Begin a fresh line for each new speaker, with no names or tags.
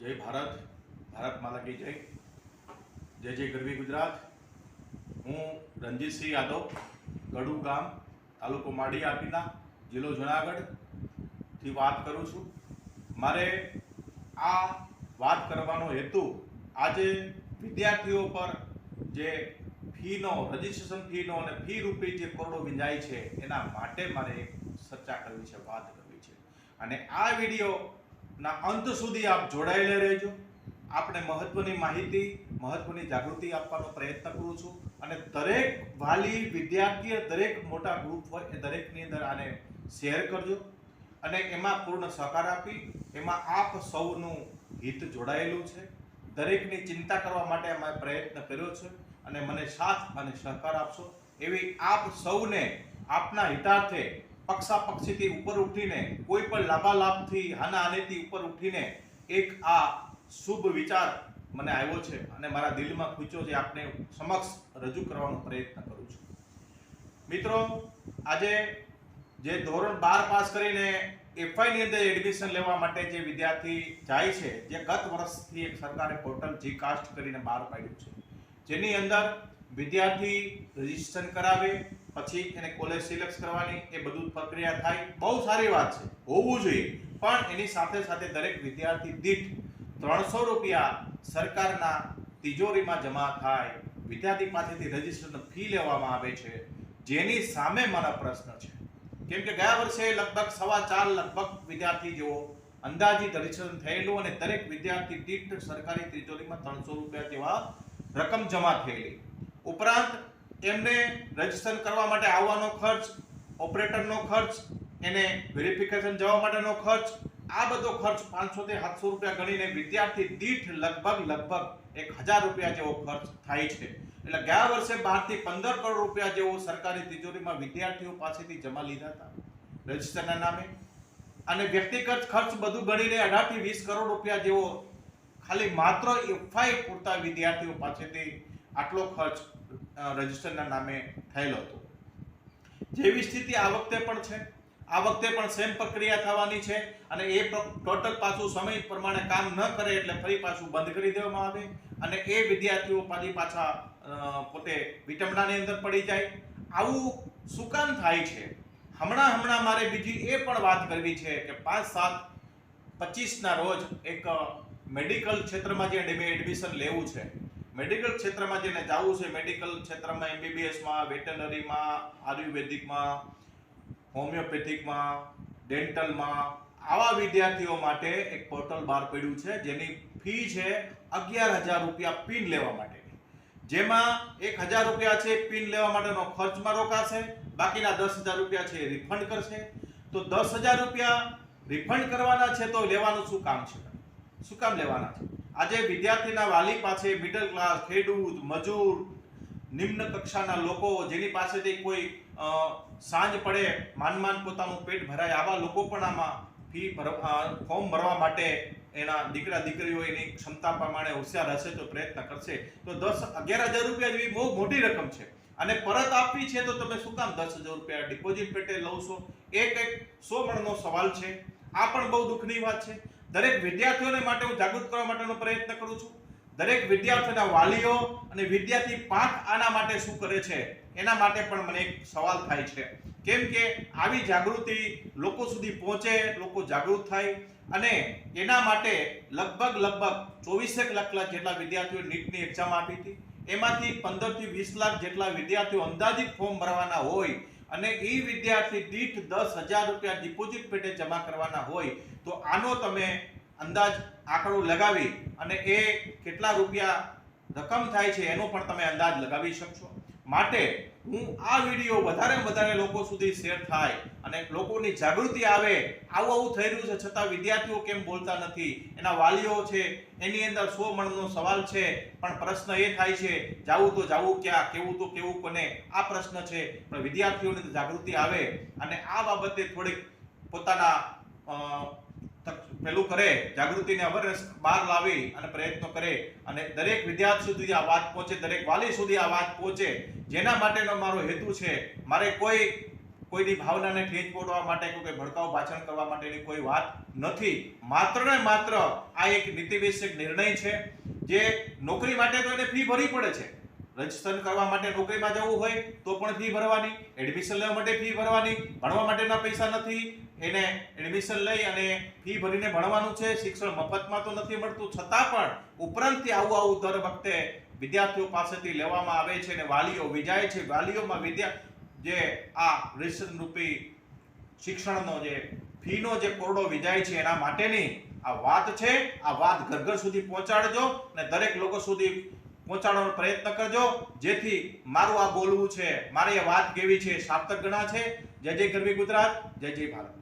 જય ભારત ભારત માતા કી જય. જય જય ગરવી ગુજરાત. હું રણજીતસિંહ યાદવ, ગડુ ગામ, તાલુકો માડી આપીના, જિલ્લો જુનાગઢથી વાત કરું છું. મારે આ વાત કરવાનો હેતુ આજે વિદ્યાર્થીઓ પર જે ફીનો, રજિસ્ટ્રેશન ફીનો અને ફી રૂપી જે કરોડો વિંજાય છે, એના માટે મારે એક ચર્ચા કરવી છે, વાત કરવી છે. અને આ વિડીયોના અંત સુધી આપ જોડાયેલા રહેજો. આપણે મહત્વની માહિતી, મહત્વની જાગૃતિ આપવાનો પ્રયત્ન કરું છું. અને દરેક વાલી વિદ્યાર્થી દરેક મોટા ગ્રુપ હોય એ દરેકની અંદર આને શેર કરજો. અને એમાં પૂર્ણ સહકાર આપી, એમાં આપ સૌનું હિત જોડાયેલું છે. દરેકની ચિંતા કરવા માટે અમે પ્રયત્ન કર્યો છે અને મને સાથ અને સહકાર આપશો. એવી આપ સૌને આપના હિતાર્થે પક્ષાપક્ષીથી ઉપર ઉઠીને, કોઈ પણ લાભાલાભથી હાનાહાનીથી ઉપર ઉઠીને એક આ શુભ વિચાર મને આવ્યો છે અને મારા દિલમાં ખૂચ્યો છે, આપને સમક્ષ રજૂ કરવાનો પ્રયત્ન કરું છું. મિત્રો, આજે જે ધોરણ બાર પાસ કરીને એફઆઈની અંદર એડમિશન લેવા માટે જે વિદ્યાર્થી જાય છે, જે ગત વર્ષથી એક સરકારે પોર્ટલ જી કાસ્ટ કરીને બહાર પાડ્યું છે, જેની અંદર વિદ્યાર્થી રજીસ્ટ્રેશન કરાવે પછી એને કોલેજ સિલેક્ટ કરવાની એ બધું પ્રક્રિયા થાય. બહુ સારી વાત છે. હોવું જોઈએ. પણ એની સાથે સાથે દરેક વિદ્યાર્થી દીઠ ત્રણસો રૂપિયા સરકારના તિજોરીમાં જમા થાય. વિદ્યાર્થી પાસેથી રજિસ્ટ્રેશન ફી લેવામાં આવે છે. જેની સામે મારા પ્રશ્ન છે. કેમ કે ગયા વર્ષે લગભગ સવા ચાર લગભગ વિદ્યાર્થી જેવો અંદાજિત રજિસ્ટ્રેશન થયેલું અને દરેક વિદ્યાર્થી દીઠ સરકારી તિજોરીમાં ત્રણસો રૂપિયા જેવા રકમ જમા થયેલી. ઉપરાંત એમને રજિસ્ટર કરવા માટે આવવાનો ખર્ચ, ઓપરેટરનો ખર્ચ, એને વેરિફિકેશન જવા માટેનો ખર્ચ, આ બધો ખર્ચ પાંચસો થી સાતસો રૂપિયા ગણીને વિદ્યાર્થી દીઠ લગભગ લગભગ એક હજાર રૂપિયા જેવો ખર્ચ થાય છે. એટલે ગયા વર્ષે બારથી પંદર કરોડ રૂપિયા જેવો સરકારી તિજોરીમાં વિદ્યાર્થીઓ પાસેથી જમા લીધા હતા રજીસ્ટરના નામે. અને વ્યક્તિગત ખર્ચ બધું ગણીને અઢારથી વીસ કરોડ રૂપિયા જેવો ખાલી માત્ર એફઆઈ પૂરતા વિદ્યાર્થીઓ પાસેથી આટલો ખર્ચ રજીસ્ટરના નામે થયેલો હતો. જેવી સ્થિતિ આ વખતે પણ છે. આ વખતે પણ સેમ પ્રક્રિયા થવાની છે અને એ ટોટલ પાછું સમય પ્રમાણે કામ ન કરે એટલે ફરી પાછું બંધ કરી દેવામાં આવે અને એ વિદ્યાર્થીઓ પાછી પાછા પોતે વિટંબણાની અંદર પડી જાય. આવું શું કામ થાય છે? હમણાં હમણાં મારે બીજી એ પણ વાત કરવી છે કે પાંચ, સાત, પચીસના રોજ એક મેડિકલ ક્ષેત્રમાં જે એડમિશન લેવું છે મેડિકલ ક્ષેત્રમાં જેને જવું છે, મેડિકલ ક્ષેત્રમાં એમબીબીએસમાં વેટનરીમાં આયુર્વેદિકમાં, હોમિયોપેથિકમાં, ડેન્ટલમાં, આવા વિદ્યાર્થીઓ માટે એક પોર્ટલ બહાર પડ્યું છે, જેની ફી છે અગિયાર હજાર રૂપિયા પિન લેવા માટેની. જેમાં એક હજાર રૂપિયા છે પિન લેવા માટેનો ખર્ચમાં રોકાશે, બાકીના દસ હજાર રૂપિયા છે એ રિફંડ કરશે. તો દસ હજાર રૂપિયા રિફંડ કરવાના છે તો લેવાનું શું કામ છે? શું કામ લેવાના છે? આજે વિદ્યાર્થીના વાલી પાસે મિડલ ક્લાસ ખેડૂત, મજૂર, નિમ્ન કક્ષાના લોકો જેની પાસેથી કોઈ સાંજ પડે માન માન પોતાનું પેટ ભરાય આવા લોકો પણ આમાં ફી ફોર્મ ભરવા માટે એના દીકરા દીકરીઓ એની ક્ષમતા પ્રમાણે હોશિયાર હશે તો પ્રયત્ન કરશે. તો દસ અગિયાર હજાર રૂપિયા જેવી બહુ મોટી રકમ છે. અને પરત આપવી છે તો તમે શું કામ દસ હજાર રૂપિયા ડિપોઝિટ પેટે લઉં છો? એક એક સો મણનો સવાલ છે. આ પણ બહુ દુઃખની વાત છે. દરેક વિદ્યાર્થીઓને માટે હું જાગૃત કરવા માટેનો પ્રયત્ન કરું છું. દરેક વિદ્યાર્થીઓના વાલીઓ અને વિદ્યાર્થી પાંખ આના માટે શું કરે છે, એના માટે પણ મને એક સવાલ થાય છે. કેમ કે આવી જાગૃતિ લોકો સુધી પહોંચે, લોકો જાગૃત થાય અને એના માટે લગભગ લગભગ ચોવીસેક લાખ જેટલા વિદ્યાર્થીઓ નીટની એક્ઝામ આપી હતી. એમાંથી પંદરથી વીસ લાખ જેટલા વિદ્યાર્થીઓ અંદાજિત ફોર્મ ભરવાના હોય અને એ વિદ્યાર્થી દીઠ દસ હજાર રૂપિયા ડિપોઝિટ પેટે જમા કરવાના હોય તો આનો તમે અંદાજ આંકડો લગાવી અને એ કેટલા રૂપિયા રકમ થાય છે એનો પણ તમે અંદાજ લગાવી શકશો. માટે હું આ વીડિયો વધારે વધારે લોકો સુધી શેર થાય અને લોકોની જાગૃતિ આવે, આવું આવું થઈ રહ્યું છે, છતાં વિદ્યાર્થીઓ કેમ બોલતા નથી, એના વાલીઓ છે, એની અંદર સો મણનો સવાલ છે, પણ પ્રશ્ન એ થાય છે, જાવું તો જાવું ક્યાં, કેવું તો કેવું, કોને આ પ્રશ્ન છે, પણ વિદ્યાર્થીઓની જાગૃતિ આવે અને આ બાબતે થોડીક પોતાના પેલું કરે, જાગૃતિને અવેરનેસ બહાર લાવી અને પ્રયત્નો કરે અને દરેક વિદ્યાર્થી સુધી આ વાત પહોંચે, દરેક વાલી સુધી આ વાત પહોંચે, જેના માટેનો મારો હેતુ છે, મારે કોઈ, કોઈની ભાવનાને ઠેચ પોડવા માટે કોઈ ભડકાઉ ભાષણ કરવા માટેની કોઈ વાત નથી. માત્ર ને માત્ર આ એક નીતિવિષયક નિર્ણય છે, જે નોકરી માટે તો એને ફી ભરવી પડે છે. રજીસ્ટ્રેશન કરવા માટે નોકરીમાં જવું હોય તો પણ ફી ભરવાની એડમિશન લેવા માટે ફી ભરવાની, ભણવા માટેના પૈસા નથી. એને એડમિશન લઈ અને ફી ભરીને ભણવાનું છે. શિક્ષણ મફતમાં તો નથી મળતું. છતાં પણ ઉપરાંતથી આવું આવું દર વખતે વિદ્યાર્થીઓ પાસેથી લેવામાં આવે છે અને વાલીઓ વિજાય છે. વાલીઓમાં વિદ્યા જે આ રજીસ્ટ્રેશન રૂપી શિક્ષણનો જે ફીનો જે કોરડો વિજાય છે એના માટેની આ વાત છે. આ વાત ઘર ઘર સુધી પહોંચાડજો અને દરેક લોકો સુધી પહોંચાડવાનો પ્રયત્ન કરજો. જેથી મારું આ બોલવું છે, મારી આ વાત કેવી છે, સાર્થક ગણા છે જય જય ગરવી ગુજરાત, જય જય ભારત.